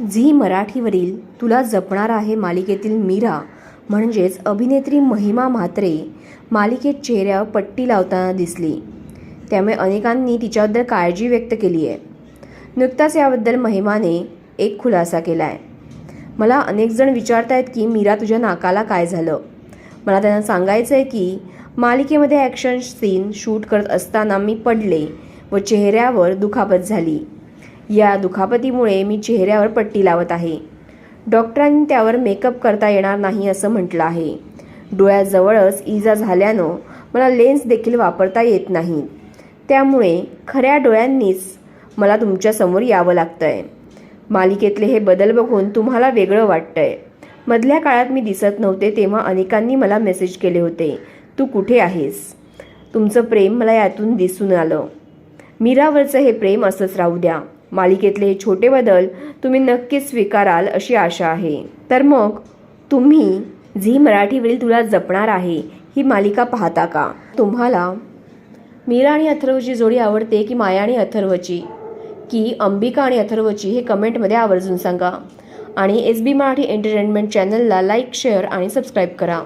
Zee मराठीवरील तुला जपणार आहे मालिकेतील मीरा म्हणजेच अभिनेत्री महिमा म्हात्रे मालिकेत चेहऱ्यावर पट्टी लावताना दिसली. त्यामुळे अनेकांनी तिच्याबद्दल काळजी व्यक्त केली आहे. नुकताच याबद्दल महिमाने एक खुलासा केला आहे मला अनेकजण विचारत आहेत की मीरा तुझ्या नाकाला काय झालं? मला त्यांना सांगायचं आहे की मालिकेमध्ये ॲक्शन सीन शूट करत असताना मी पडले व चेहऱ्यावर दुखापत झाली. या दुखापतीमुळे मी चेहऱ्यावर पट्टी लावत आहे. डॉक्टरांनी त्यावर मेकअप करता येणार नाही असं म्हटलं आहे. डोळ्याजवळच इजा झाल्यानं मला लेन्स देखील वापरता येत नाही त्यामुळे खऱ्या डोळ्यांनीच मला तुमच्यासमोर यावं लागतं आहे मालिकेतले हे बदल बघून तुम्हाला वेगळं वाटतंय. मधल्या काळात मी दिसत नव्हते तेव्हा अनेकांनी मला मेसेज केले होते तू कुठे आहेस? तुमचं प्रेम मला यातून दिसून आलं. मीरावरचं हे प्रेम असंच राहू द्या. मालिकेतले हे छोटे बदल तुम्ही नक्कीच स्वीकाराल अशी आशा आहे. तर मग तुम्ही झी मराठीवरील तुला जपणार आहे ही मालिका पाहता का? तुम्हाला मीरा आणि अथर्वची जोडी आवडते की माया आणि अथर्वची? की अंबिका आणि अथर्वची हे कमेंटमध्ये आवर्जून सांगा. आणि एस बी मराठी एंटरटेनमेंट चॅनलला लाईक शेअर आणि सबस्क्राईब करा.